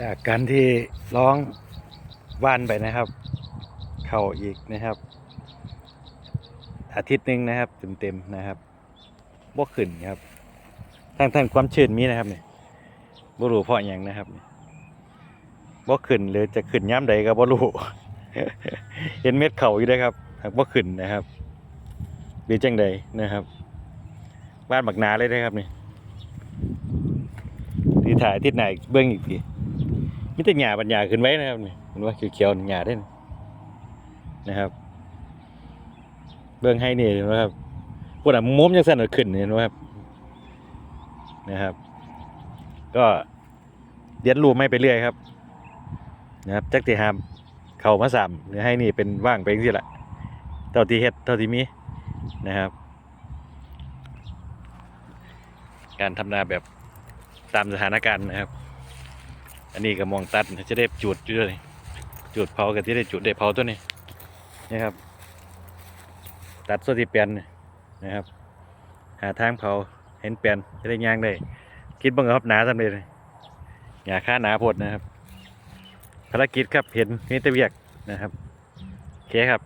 จากการที่ร้องว่านไปนะครับ เข่าอีกนะครับ อาทิตย์หนึ่งนะครับเต็มๆนะครับบ่ขึ้นครับทั้งทั้งความชื้นมีนะครับเนี่ยบรูเพราะหยังนะครับบ่ขึ้นหรือจะขึ้นย้ำใดก็บรูเห็นเม็ดเข่าอยู่เด้อครับหากบ่ขึ้นนะครับหรือจังใดนะครับบ้านบักนาเลยนะครับนี่ที่ถ่ายอาทิศไหนเบื้องอีกที มีแต่หญ้าปัญญาขึ้นไว้นะครับนี่เห็นว่าเขียวๆหญ้าได้นะครับ เบื้องให้นี่นไหมครับพวกน่ะมุมยังสั่นขึ้นเห็นไหมครับนะครับ ก็เรียนรูไม่ไปเรื่อยครับ นะครับจักที่หามเข้ามาสามหรือให้นี่เป็นว่างไปจังซี่ละเท่าที่เฮ็ดเท่าที่มีนะครับ การทำนาแบบตามสถานการณ์นะครับ อันนี้ก็มองตัดจะได้จุดอยู่เลยจุดเผากับที่ได้จุดได้เผาตัวนี้นะครับ ตัดส่วนที่เปลี่ยนนะครับ หาทางเผาเห็นเปลี่ยนจะได้ย่างได้คิดเบังครับหนาสำเร็จเลยอย่าค่าหนาพดนะครับภารกิจครับเห็นมีแต่เวียกนะครับโอเคครับ